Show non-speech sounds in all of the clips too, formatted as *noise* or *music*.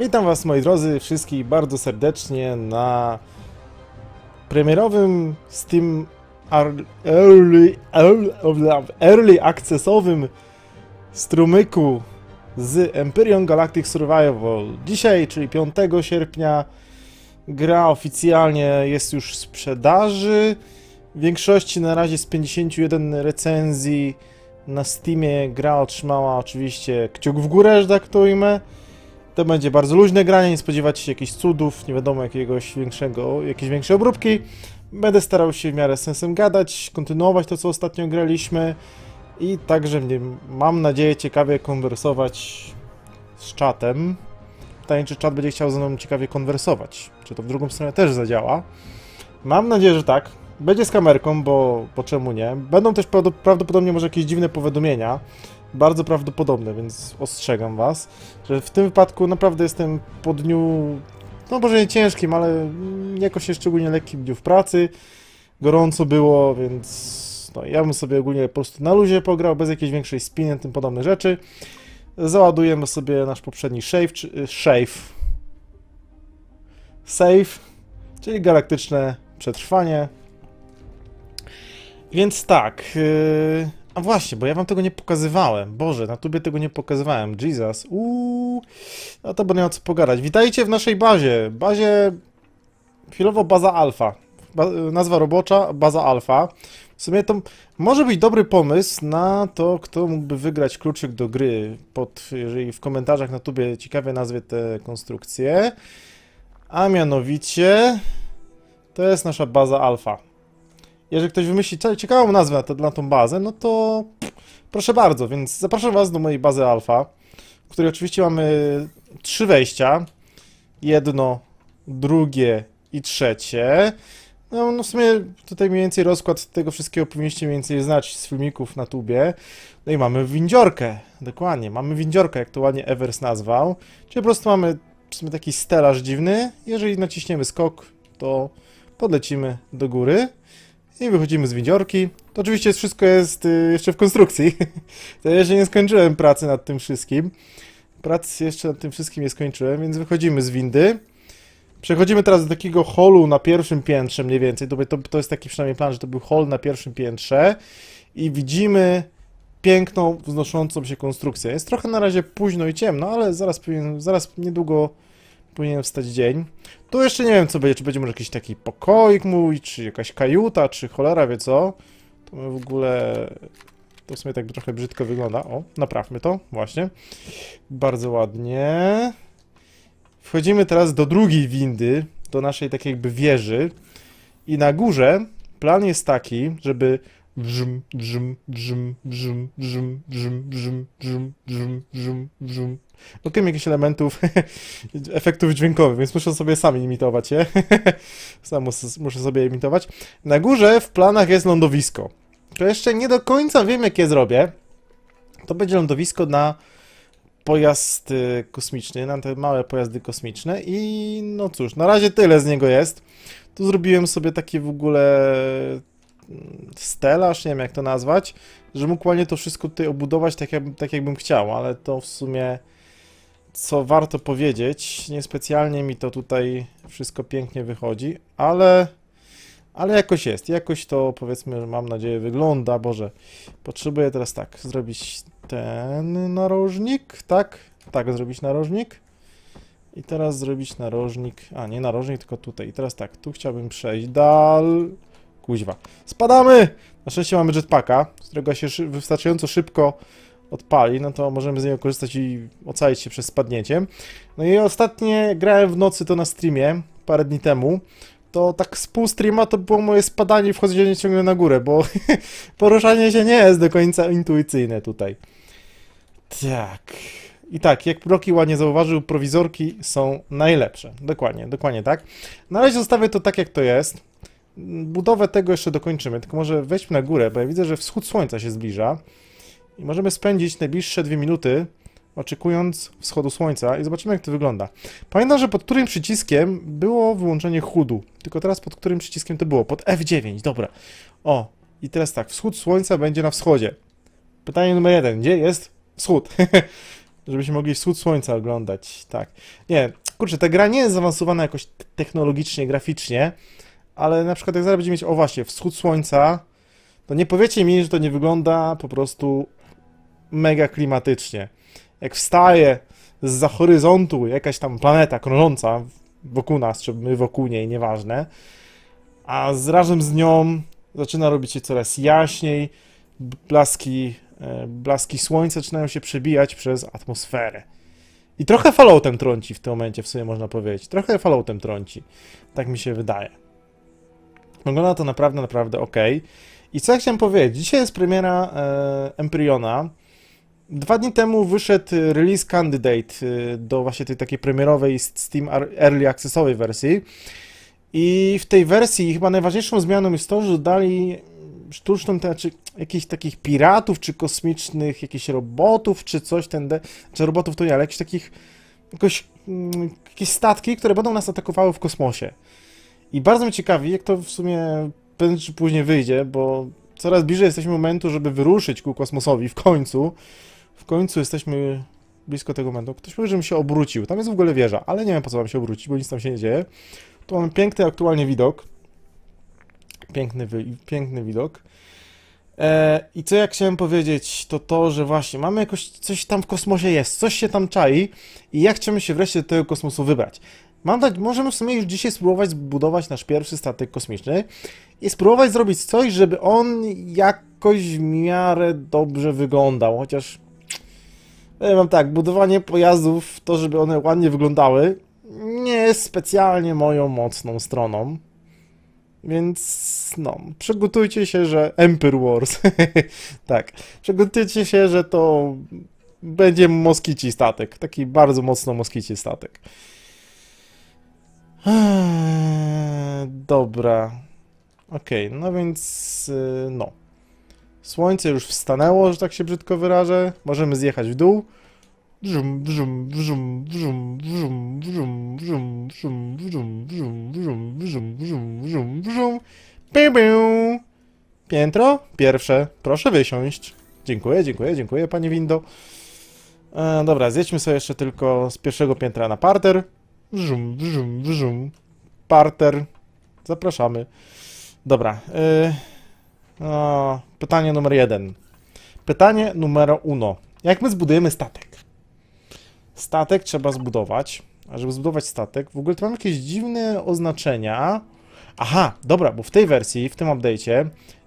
Witam Was moi drodzy wszystkich bardzo serdecznie na premierowym Steam Ar- Early, early, Accessowym strumyku z Empyrean Galactic Survival. Dzisiaj, czyli 5 sierpnia, gra oficjalnie jest już w sprzedaży. W większości na razie z 51 recenzji na Steamie gra otrzymała oczywiście kciuk w górę, że tak to. To będzie bardzo luźne granie, nie spodziewać się jakichś cudów, nie wiadomo jakiegoś większego, jakiejś większej obróbki. Będę starał się w miarę sensem gadać, kontynuować to, co ostatnio graliśmy i także mnie, mam nadzieję, ciekawie konwersować z czatem. Pytanie, czy czat będzie chciał ze mną ciekawie konwersować. Czy to w drugą stronę też zadziała. Mam nadzieję, że tak. Będzie z kamerką, bo, bo czemu nie. Będą też prawdopodobnie może jakieś dziwne powiadomienia. Bardzo prawdopodobne, więc ostrzegam was, że w tym wypadku naprawdę jestem po dniu, no może nie ciężkim, ale jakoś nie szczególnie lekkim dniu w pracy. Gorąco było, więc no, ja bym sobie ogólnie po prostu na luzie pograł, bez jakiejś większej spiny, tym podobne rzeczy. Załadujemy sobie nasz poprzedni shave, czy, y, shave. Save, czyli galaktyczne przetrwanie. Więc tak. Yy... A właśnie, bo ja wam tego nie pokazywałem. Boże, na tubie tego nie pokazywałem. Jesus. Uuu. No to będę miał co pogadać. Witajcie w naszej bazie. Bazie... Chwilowo baza alfa. Ba nazwa robocza, baza alfa. W sumie to może być dobry pomysł na to, kto mógłby wygrać kluczyk do gry. Pod, jeżeli w komentarzach na tubie ciekawie nazwie tę konstrukcję. A mianowicie... To jest nasza baza alfa jeżeli ktoś wymyśli ciekawą nazwę na, tą bazę, no to proszę bardzo, więc zapraszam Was do mojej bazy alfa, w której oczywiście mamy trzy wejścia. Jedno, drugie i trzecie. No, no w sumie tutaj mniej więcej rozkład tego wszystkiego powinniście mniej więcej znać z filmików na tubie. No i mamy windziorkę, dokładnie, mamy windziorkę, jak to ładnie Evers nazwał. Czyli po prostu mamy w sumie taki stelaż dziwny. Jeżeli naciśniemy skok, to podlecimy do góry. I wychodzimy z windziorki. To oczywiście wszystko jest y, jeszcze w konstrukcji. *laughs* to ja jeszcze nie skończyłem pracy nad tym wszystkim. Pracy jeszcze nad tym wszystkim nie skończyłem, więc wychodzimy z windy. Przechodzimy teraz do takiego holu na pierwszym piętrze mniej więcej. To, to, to jest taki przynajmniej plan, że to był hol na pierwszym piętrze. I widzimy piękną, wznoszącą się konstrukcję. Jest trochę na razie późno i ciemno, ale zaraz, zaraz niedługo powinien wstać dzień. Tu jeszcze nie wiem co będzie, czy będzie może jakiś taki pokoik mój, czy jakaś kajuta, czy cholera wie co. To my w ogóle... To w sumie tak trochę brzydko wygląda. O, naprawmy to, właśnie. Bardzo ładnie. Wchodzimy teraz do drugiej windy, do naszej takiej jakby wieży. I na górze plan jest taki, żeby wrzm, wrzm, wrzm, wrzm, wrzm, wrzm, wrzm, wrzm, wrzm, wrzm, wrzm. Dokiem jakichś elementów, *laughs* efektów dźwiękowych, więc muszę sobie sam imitować je. *laughs* sam muszę sobie imitować. Na górze w planach jest lądowisko. To jeszcze nie do końca wiem, jak je zrobię. To będzie lądowisko na pojazd y, kosmiczny, na te małe pojazdy kosmiczne i no cóż, na razie tyle z niego jest. Tu zrobiłem sobie takie w ogóle stelaż, nie wiem jak to nazwać, że mógł ładnie to wszystko tutaj obudować tak, jak, tak jakbym chciał, ale to w sumie co warto powiedzieć, niespecjalnie mi to tutaj wszystko pięknie wychodzi, ale ale jakoś jest, jakoś to powiedzmy, mam nadzieję wygląda, Boże, potrzebuję teraz tak, zrobić ten narożnik, tak, tak zrobić narożnik. I teraz zrobić narożnik, a nie narożnik, tylko tutaj, i teraz tak, tu chciałbym przejść. Dal, Kuźwa. Spadamy! Na szczęście mamy jetpacka, z którego się szy wystarczająco szybko odpali, no to możemy z niego korzystać i ocalić się przez spadnięcie. No i ostatnie grałem w nocy to na streamie, parę dni temu. To tak z pół streama to było moje spadanie i wchodzenie ciągle na górę, bo *laughs* poruszanie się nie jest do końca intuicyjne tutaj. Tak. I tak, jak Rocky ładnie zauważył, prowizorki są najlepsze. Dokładnie, dokładnie tak. Na razie zostawię to tak, jak to jest budowę tego jeszcze dokończymy, tylko może wejdźmy na górę, bo ja widzę, że wschód słońca się zbliża i możemy spędzić najbliższe dwie minuty oczekując wschodu słońca i zobaczymy jak to wygląda. Pamiętam, że pod którym przyciskiem było wyłączenie chudu, tylko teraz pod którym przyciskiem to było? Pod F9, dobra. O, i teraz tak, wschód słońca będzie na wschodzie. Pytanie numer jeden, gdzie jest wschód? *laughs* Żebyśmy mogli wschód słońca oglądać, tak. Nie, kurczę, ta gra nie jest zaawansowana jakoś technologicznie, graficznie, ale na przykład jak zaraz będziemy mieć, o właśnie, wschód słońca, to nie powiecie mi, że to nie wygląda po prostu mega klimatycznie. Jak wstaje z horyzontu jakaś tam planeta krążąca wokół nas, czy my wokół niej, nieważne, a z razem z nią zaczyna robić się coraz jaśniej, blaski, e, blaski słońca zaczynają się przebijać przez atmosferę. I trochę Falloutem trąci w tym momencie, w sumie można powiedzieć. Trochę Falloutem trąci. Tak mi się wydaje. Wygląda to naprawdę, naprawdę ok. I co ja chciałem powiedzieć? Dzisiaj jest premiera e, Empyriona. Dwa dni temu wyszedł release candidate e, do właśnie tej takiej premierowej Steam Early Accessowej wersji. I w tej wersji chyba najważniejszą zmianą jest to, że dodali sztuczną, to znaczy jakichś takich piratów, czy kosmicznych, jakichś robotów, czy coś, ten, de, czy robotów to nie, ale jakichś takich, jakoś, mm, jakieś statki, które będą nas atakowały w kosmosie. I bardzo mnie ciekawi, jak to w sumie prędzej czy później wyjdzie, bo coraz bliżej jesteśmy momentu, żeby wyruszyć ku kosmosowi w końcu. W końcu jesteśmy blisko tego momentu. Ktoś powie, żebym się obrócił. Tam jest w ogóle wieża, ale nie wiem po co mam się obrócić, bo nic tam się nie dzieje. Tu mamy piękny aktualnie widok. Piękny, piękny widok. E, I co ja chciałem powiedzieć, to to, że właśnie mamy jakoś coś tam w kosmosie jest, coś się tam czai i jak chcemy się wreszcie do tego kosmosu wybrać. Mam dać, możemy w sumie już dzisiaj spróbować zbudować nasz pierwszy statek kosmiczny i spróbować zrobić coś, żeby on jakoś w miarę dobrze wyglądał, chociaż ja mam tak, budowanie pojazdów, to żeby one ładnie wyglądały, nie jest specjalnie moją mocną stroną. Więc no, przygotujcie się, że Empire Wars. *laughs* tak, przygotujcie się, że to będzie moskici statek. Taki bardzo mocno moskici statek. Dobra. Okej, okay, no więc y, no. Słońce już wstanęło, że tak się brzydko wyrażę. Możemy zjechać w dół. Wrzum, wrzum, wrzum, wrzum, wrzum, wrzum, wrzum, wrzum, wrzum, wrzum, wrzum, wrzum, wrzum, wrzum, wrzum. Piętro pierwsze. Proszę wysiąść. Dziękuję, dziękuję, dziękuję, panie window. E, dobra, zjedźmy sobie jeszcze tylko z pierwszego piętra na parter. Wrzum, wrzum, wrzum. Parter. Zapraszamy. Dobra. O, pytanie numer jeden. Pytanie numer uno. Jak my zbudujemy statek? Statek trzeba zbudować. A żeby zbudować statek, w ogóle to mam jakieś dziwne oznaczenia. Aha, dobra, bo w tej wersji, w tym update'cie,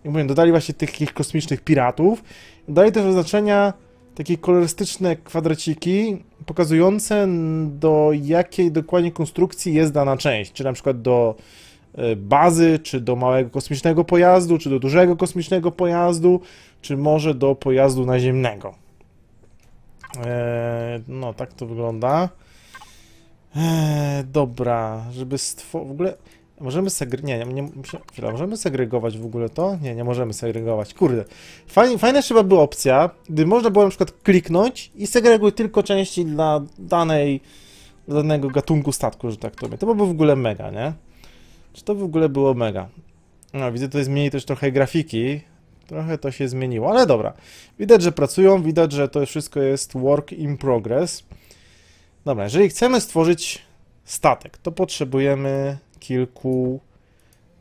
jak mówię, dodali właśnie tych takich kosmicznych piratów. Dodali też oznaczenia, takie kolorystyczne kwadraciki, pokazujące do jakiej dokładnie konstrukcji jest dana część. Czy na przykład do e, bazy, czy do małego kosmicznego pojazdu, czy do dużego kosmicznego pojazdu, czy może do pojazdu naziemnego. Eee, no, tak to wygląda. Eee, dobra, żeby stworzyć... W ogóle możemy segregować... Nie, nie, nie chwila, możemy segregować w ogóle to? Nie, nie możemy segregować. Kurde. Fajnie, fajna chyba była opcja, gdy można było na przykład kliknąć i segreguj tylko części dla danej danego gatunku statku, że tak to mówię. To byłoby w ogóle mega, nie? Czy to w ogóle było mega? No, widzę, tutaj zmieni też trochę grafiki. Trochę to się zmieniło, ale dobra. Widać, że pracują, widać, że to wszystko jest work in progress. Dobra, jeżeli chcemy stworzyć statek, to potrzebujemy kilku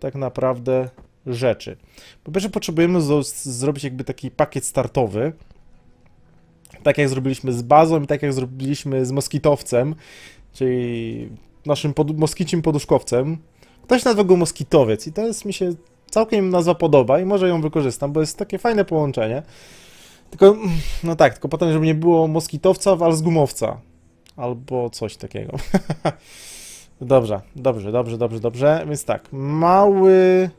tak naprawdę rzeczy. Po pierwsze potrzebujemy zrobić jakby taki pakiet startowy, tak jak zrobiliśmy z bazą i tak jak zrobiliśmy z moskitowcem, czyli naszym pod, moskicim poduszkowcem. Ktoś nazwał go moskitowiec i to jest mi się całkiem nazwa podoba i może ją wykorzystam, bo jest takie fajne połączenie. Tylko, no tak, tylko potem, żeby nie było moskitowca, wal z gumowca. Albo coś takiego. *laughs* dobrze, dobrze, dobrze, dobrze, dobrze. Więc tak, mały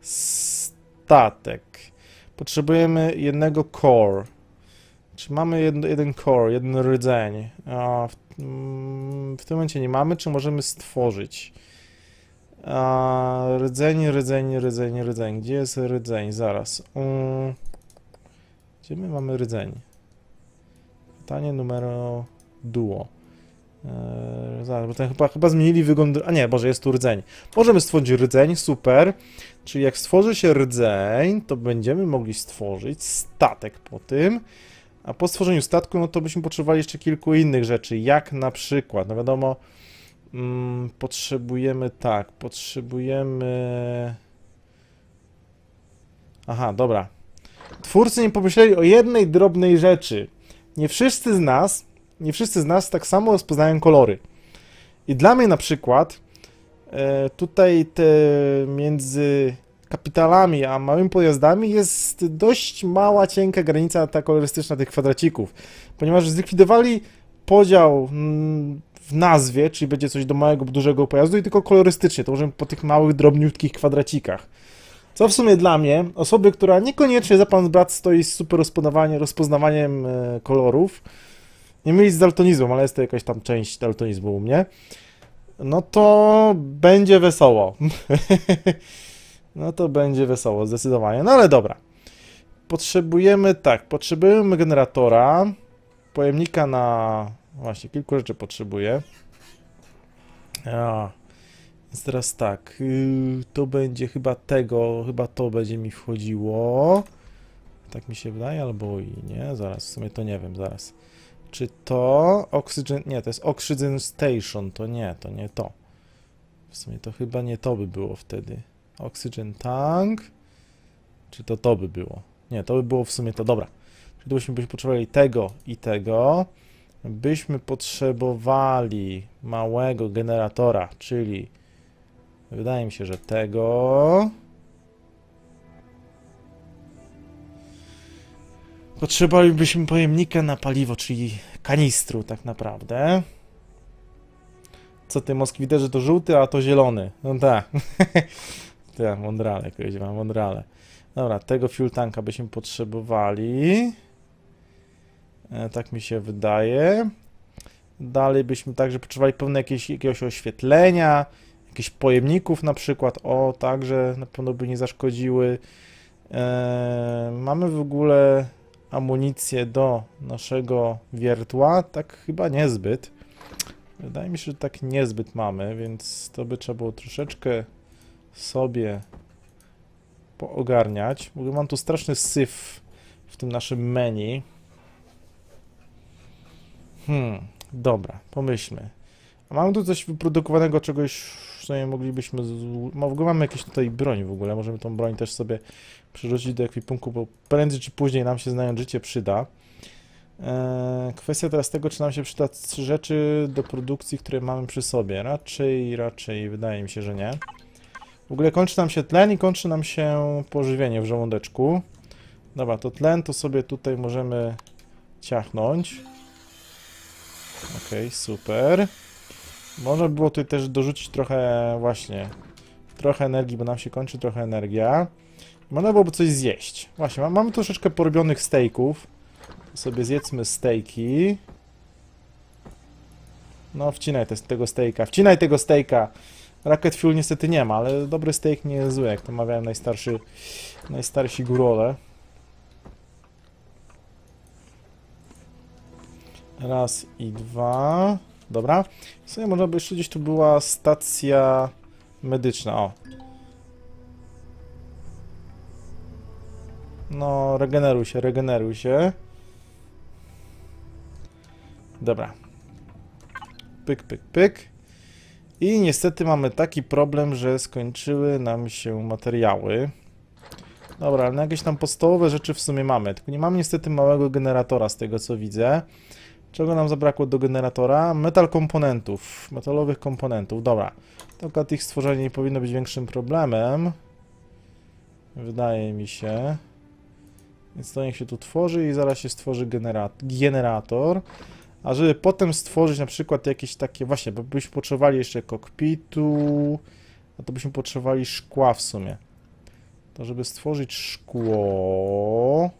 statek. Potrzebujemy jednego core. Czy mamy jeden, jeden core, jeden rdzeń? A w, mm, w tym momencie nie mamy, czy możemy stworzyć? A, rdzeń, rdzeń, rdzeń, rdzeń. Gdzie jest rdzeń? Zaraz. Um, gdzie my mamy rdzeń? Pytanie numer duo. Eee, zaraz, bo ten chyba, chyba zmienili wygląd... A nie, Boże, jest tu rdzeń. Możemy stworzyć rdzeń, super. Czyli jak stworzy się rdzeń, to będziemy mogli stworzyć statek po tym. A po stworzeniu statku, no to byśmy potrzebowali jeszcze kilku innych rzeczy, jak na przykład, no wiadomo, mm, potrzebujemy tak, potrzebujemy... Aha, dobra. Twórcy nie pomyśleli o jednej drobnej rzeczy. Nie wszyscy z nas, nie wszyscy z nas tak samo rozpoznają kolory. I dla mnie na przykład e, tutaj te między kapitalami a małymi pojazdami jest dość mała, cienka granica ta kolorystyczna tych kwadracików, ponieważ zlikwidowali podział mm, w nazwie, czyli będzie coś do małego, dużego pojazdu i tylko kolorystycznie, to możemy po tych małych, drobniutkich kwadracikach. Co w sumie dla mnie, osoby, która niekoniecznie za pan brat stoi z super rozpoznawaniem, rozpoznawaniem e, kolorów, nie mylić z daltonizmem, ale jest to jakaś tam część daltonizmu u mnie, no to będzie wesoło. *laughs* no to będzie wesoło, zdecydowanie. No ale dobra. Potrzebujemy, tak, potrzebujemy generatora, pojemnika na... Właśnie, kilku rzeczy potrzebuję. A, więc teraz tak, yy, to będzie chyba tego, chyba to będzie mi wchodziło. Tak mi się wydaje, albo i nie, zaraz, w sumie to nie wiem, zaraz. Czy to Oxygen, nie, to jest Oxygen Station, to nie, to nie to. W sumie to chyba nie to by było wtedy. Oxygen Tank, czy to to by było? Nie, to by było w sumie to, dobra. Czyli byśmy potrzebowali tego i tego. Byśmy potrzebowali małego generatora, czyli Wydaje mi się, że tego... Potrzebowalibyśmy pojemnika na paliwo, czyli kanistru tak naprawdę. Co ty, Moskwi, widzę, że to żółty, a to zielony. No tak. *laughs* tak, mądrale, kuźwa, mądrale. Dobra, tego fuel tanka byśmy potrzebowali. E, tak mi się wydaje. Dalej byśmy także potrzebowali pewne jakieś, jakiegoś oświetlenia, jakichś pojemników na przykład, o, także na pewno by nie zaszkodziły. E, mamy w ogóle amunicję do naszego wiertła, tak chyba niezbyt. Wydaje mi się, że tak niezbyt mamy, więc to by trzeba było troszeczkę sobie poogarniać. W ogóle mam tu straszny syf w tym naszym menu. Hmm, dobra, pomyślmy. A mamy tu coś wyprodukowanego, czegoś w sumie moglibyśmy... Z... W ogóle mamy jakieś tutaj broń w ogóle, możemy tą broń też sobie przerzucić do ekwipunku, bo prędzej czy później nam się znając życie przyda. Eee, kwestia teraz tego, czy nam się przyda rzeczy do produkcji, które mamy przy sobie. Raczej, raczej wydaje mi się, że nie. W ogóle kończy nam się tlen i kończy nam się pożywienie w żołądeczku. Dobra, to tlen to sobie tutaj możemy ciachnąć. Okej, okay, super. Można było tutaj też dorzucić trochę właśnie, trochę energii, bo nam się kończy trochę energia. Można byłoby coś zjeść. Właśnie, mamy troszeczkę porobionych steaków. Sobie zjedzmy steaki. No, wcinaj te, tego steaka. Wcinaj tego steaka! Rocket Fuel niestety nie ma, ale dobry steak nie jest zły, jak to mawiałem najstarszy, najstarsi górole. Raz i dwa. Dobra. W sumie można by jeszcze gdzieś tu była stacja medyczna. O. No, regeneruj się, regeneruj się. Dobra. Pyk, pyk, pyk. I niestety mamy taki problem, że skończyły nam się materiały. Dobra, ale jakieś tam podstawowe rzeczy w sumie mamy. Tylko nie mamy niestety małego generatora z tego co widzę. Czego nam zabrakło do generatora? Metal komponentów, metalowych komponentów. Dobra, to ich stworzenie nie powinno być większym problemem. Wydaje mi się. Więc to niech się tu tworzy i zaraz się stworzy generator. A żeby potem stworzyć na przykład jakieś takie, właśnie, bo byśmy potrzebowali jeszcze kokpitu, a to byśmy potrzebowali szkła w sumie. To żeby stworzyć szkło...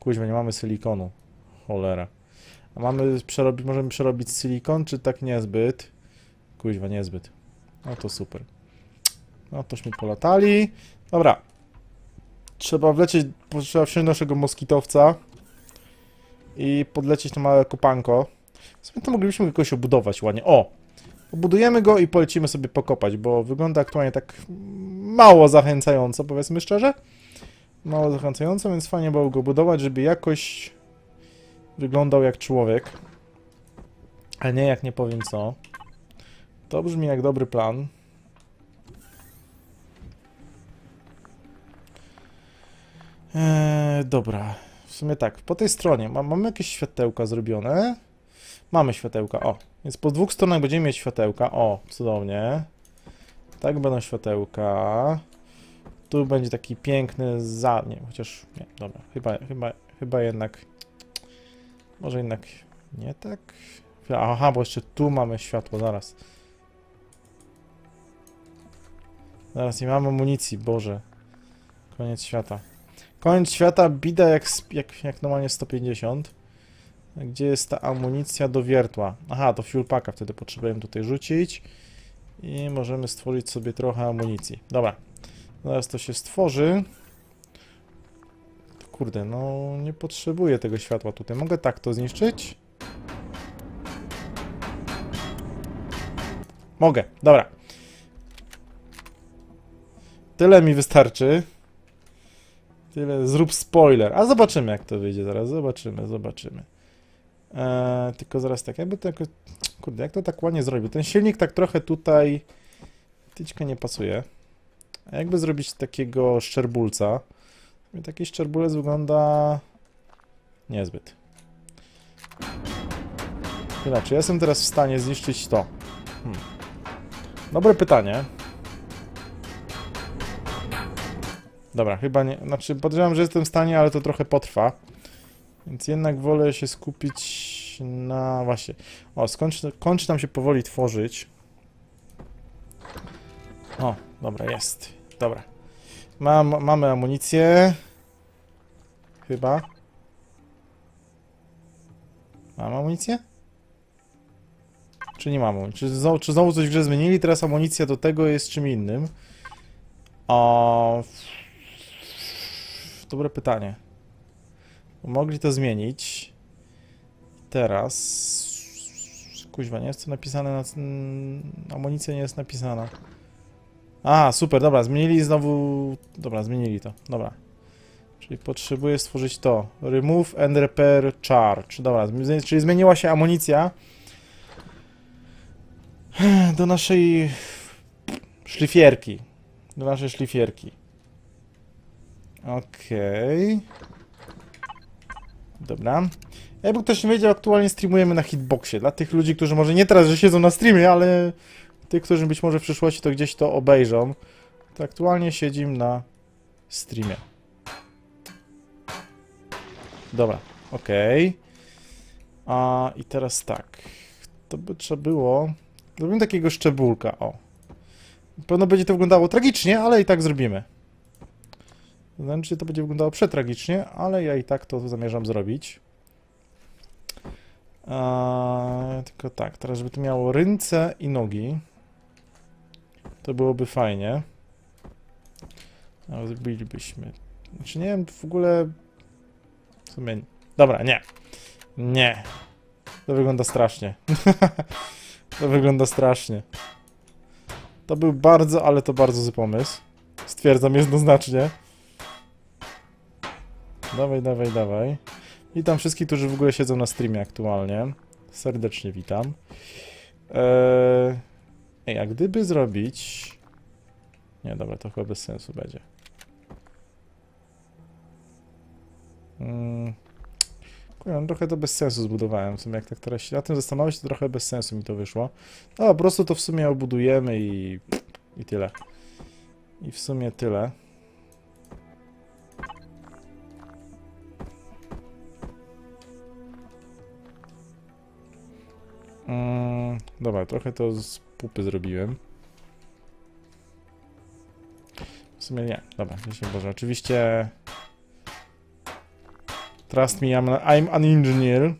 Kuźwa, nie mamy silikonu. Cholera. A mamy przerobić, możemy przerobić silikon, czy tak niezbyt? Kuźwa, niezbyt. No to super. No tośmy polatali. Dobra. Trzeba wlecieć, trzeba wsiąść naszego moskitowca i podlecieć na małe kopanko. W sumie to moglibyśmy jakoś obudować ładnie. O! Obudujemy go i polecimy sobie pokopać, bo wygląda aktualnie tak mało zachęcająco, powiedzmy szczerze. Mało zachęcająco, więc fajnie było go budować, żeby jakoś wyglądał jak człowiek, a nie jak nie powiem co. To brzmi jak dobry plan. Eee, dobra, w sumie tak, po tej stronie ma, mamy jakieś światełka zrobione. Mamy światełka, o. Więc po dwóch stronach będziemy mieć światełka, o, cudownie. Tak będą światełka. Tu będzie taki piękny za... nie, chociaż... nie, dobra, chyba, chyba, chyba jednak... Może jednak nie tak? Aha, bo jeszcze tu mamy światło, zaraz. Zaraz nie mamy amunicji, Boże. Koniec świata. Koniec świata, bida jak, jak, jak normalnie 150. Gdzie jest ta amunicja do wiertła? Aha, to fuel packa wtedy potrzebujemy tutaj rzucić. I możemy stworzyć sobie trochę amunicji. Dobra. Zaraz to się stworzy. Kurde, no nie potrzebuję tego światła tutaj. Mogę tak to zniszczyć? Mogę, dobra. Tyle mi wystarczy. Tyle, zrób spoiler. A zobaczymy jak to wyjdzie zaraz, zobaczymy, zobaczymy. Eee, tylko zaraz tak, jakby to. Kurde, jak to tak ładnie zrobił? Ten silnik tak trochę tutaj... Tyczka nie pasuje. A jakby zrobić takiego szczerbulca? Taki szczerbulec wygląda... Niezbyt. Czy ja jestem teraz w stanie zniszczyć to? Hmm. Dobre pytanie. Dobra, chyba nie... Znaczy, podejrzewam, że jestem w stanie, ale to trochę potrwa. Więc jednak wolę się skupić na... Właśnie. O, skończy, kończy nam się powoli tworzyć. O, dobra, jest. Dobra. Mam, mamy amunicję. Chyba. Mam amunicję? Czy nie mam Czy, znowu, czy znowu coś w grze zmienili? Teraz amunicja do tego jest czym innym. O... Dobre pytanie. Mogli to zmienić. Teraz... Kuźwa, nie jest to napisane na... Amunicja nie jest napisana. A, super, dobra, zmienili znowu... Dobra, zmienili to, dobra. Czyli potrzebuję stworzyć to. Remove and repair charge. Dobra, czyli zmieniła się amunicja do naszej szlifierki. Do naszej szlifierki. Okej. Okay. Dobra. Jakby ktoś nie wiedział, aktualnie streamujemy na hitboxie. Dla tych ludzi, którzy może nie teraz, że siedzą na streamie, ale tych, którzy być może w przyszłości to gdzieś to obejrzą, to aktualnie siedzimy na streamie. Dobra, okej. Okay. A i teraz tak. To by trzeba było... Zrobimy takiego szczebulka, o. Pewno będzie to wyglądało tragicznie, ale i tak zrobimy. Znaczy, to będzie wyglądało przetragicznie, ale ja i tak to zamierzam zrobić. Eee, tylko tak, teraz żeby to miało ręce i nogi. To byłoby fajnie. Zrobilibyśmy... Znaczy nie wiem, w ogóle... W sumie... Dobra, nie. Nie. To wygląda strasznie. *laughs* to wygląda strasznie. To był bardzo, ale to bardzo zły pomysł. Stwierdzam jednoznacznie. Dawaj, dawaj, dawaj. Witam wszystkich, którzy w ogóle siedzą na streamie aktualnie. Serdecznie witam. Eee... Ej, a gdyby zrobić... Nie, dobra, to chyba bez sensu będzie. Hmm. No, trochę to bez sensu zbudowałem. W sumie jak tak teraz się na tym zastanowić, to trochę bez sensu mi to wyszło. No, po prostu to w sumie obudujemy i... i tyle. I w sumie tyle. Mm, dobra, trochę to z pupy zrobiłem. W sumie nie. Dobra, się Boże. Oczywiście... Trust me, I'm, I'm an engineer.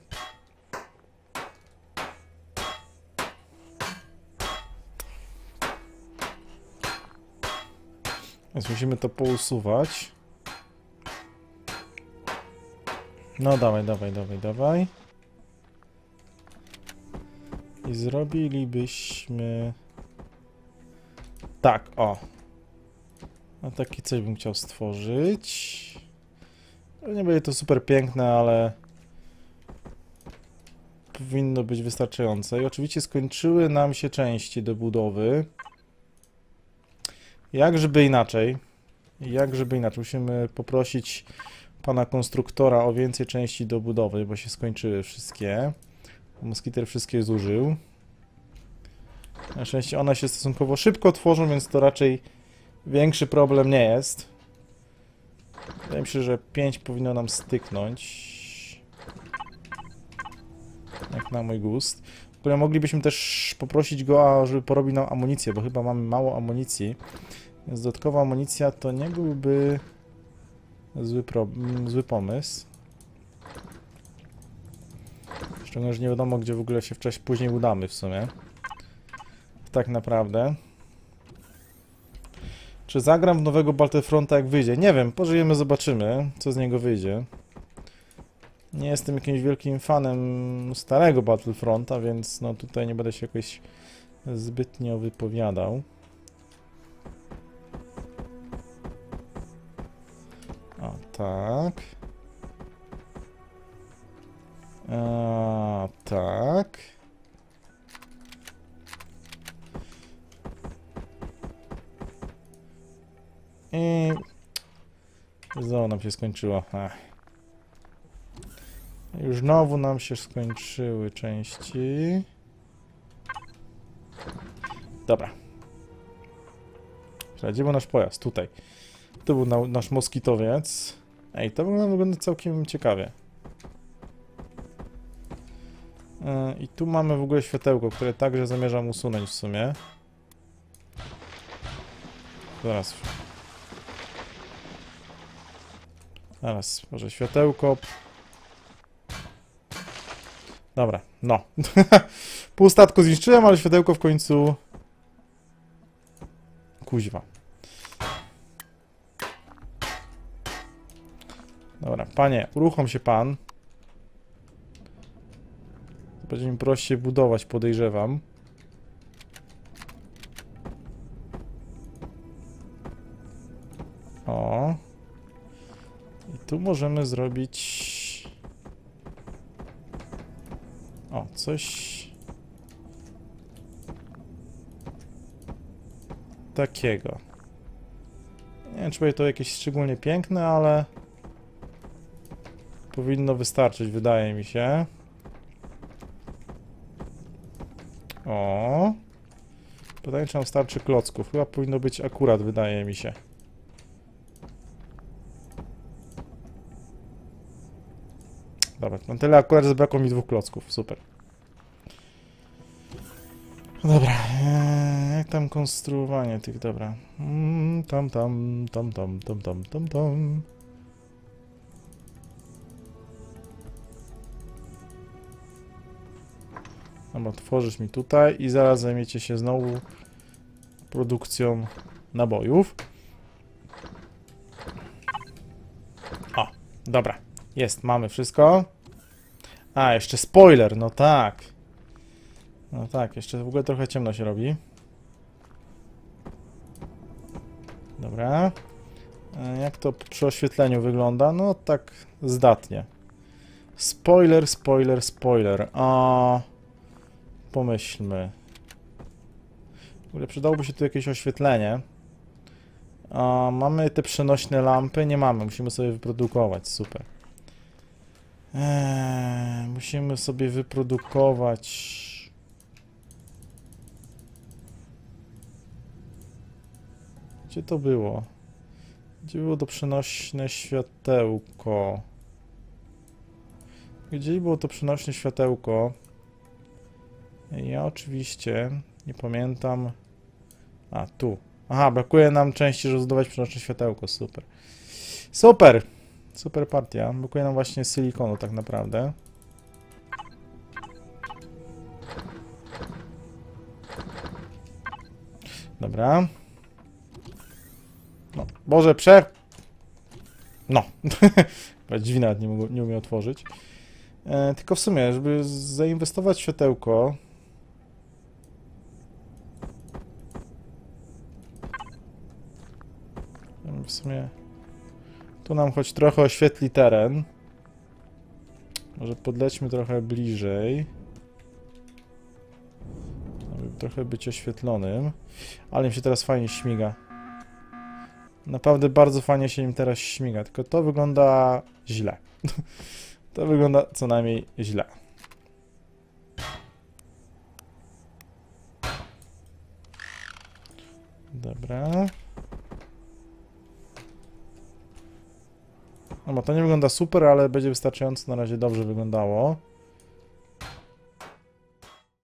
Więc musimy to pousuwać. No dawaj, dawaj, dawaj, dawaj. I zrobilibyśmy... Tak, o. A taki coś bym chciał stworzyć. Nie będzie to super piękne, ale... powinno być wystarczające. I oczywiście skończyły nam się części do budowy. Jak żeby inaczej. Jak żeby inaczej. Musimy poprosić pana konstruktora o więcej części do budowy, bo się skończyły wszystkie. Moskiter wszystkie zużył. Na szczęście one się stosunkowo szybko tworzą, więc to raczej większy problem nie jest. Wydaje mi się, że 5 powinno nam styknąć. Jak na mój gust. W moglibyśmy też poprosić go, żeby porobił nam amunicję, bo chyba mamy mało amunicji. Więc dodatkowa amunicja to nie byłby zły, zły pomysł. Szczególnie, że nie wiadomo, gdzie w ogóle się wcześniej później udamy w sumie. Tak naprawdę. Czy zagram w nowego Battlefronta jak wyjdzie? Nie wiem, pożyjemy, zobaczymy, co z niego wyjdzie. Nie jestem jakimś wielkim fanem starego Battlefronta, więc no tutaj nie będę się jakoś zbytnio wypowiadał. O, tak. A, tak. I... Znowu nam się skończyło. Ech. Już znowu nam się skończyły części. Dobra. Gdzie był nasz pojazd? Tutaj. To był na, nasz moskitowiec. Ej, to wygląda całkiem ciekawie. I tu mamy w ogóle światełko, które także zamierzam usunąć w sumie. Zaraz. Zaraz, może światełko. Dobra, no. *laughs* Pół statku zniszczyłem, ale światełko w końcu... Kuźwa. Dobra, panie, uruchom się pan. Będzie mi prościej budować, podejrzewam. O. I tu możemy zrobić... O, coś... Takiego. Nie wiem, czy będzie to jakieś szczególnie piękne, ale... Powinno wystarczyć, wydaje mi się. O. Pytanie, nam starczy klocków. Chyba powinno być akurat, wydaje mi się. Dobra, na tyle akurat zabrakło mi dwóch klocków. Super. Dobra, eee, jak tam konstruowanie tych, dobra. Mm, tam, tam, tam, tam, tam, tam, tam, tam. Dobra, tworzysz mi tutaj i zaraz zajmiecie się znowu produkcją nabojów. O, dobra. Jest, mamy wszystko. A, jeszcze spoiler, no tak. No tak, jeszcze w ogóle trochę ciemno się robi. Dobra. E, Jak to przy oświetleniu wygląda? No tak zdatnie. Spoiler, spoiler, spoiler. A pomyślmy. W ogóle przydałoby się tu jakieś oświetlenie. A mamy te przenośne lampy? Nie mamy, musimy sobie wyprodukować. Super. Eee, musimy sobie wyprodukować. Gdzie to było? Gdzie było to przenośne światełko? Gdzie było to przenośne światełko? Ja oczywiście nie pamiętam. A, tu. Aha, brakuje nam części, żeby zbudować przenośne światełko. Super. Super! Super partia. Brakuje nam właśnie silikonu tak naprawdę. Dobra. No, Boże, prze... No. *laughs* Drzwi nawet nie, mogło, nie umie otworzyć. E, tylko w sumie, żeby zainwestować w światełko... W sumie... Tu nam choć trochę oświetli teren. Może podlećmy trochę bliżej. trochę być oświetlonym, ale im się teraz fajnie śmiga. Naprawdę bardzo fajnie się im teraz śmiga, tylko to wygląda źle. *laughs* To wygląda co najmniej źle. Dobra. No bo to nie wygląda super, ale będzie wystarczająco na razie dobrze wyglądało.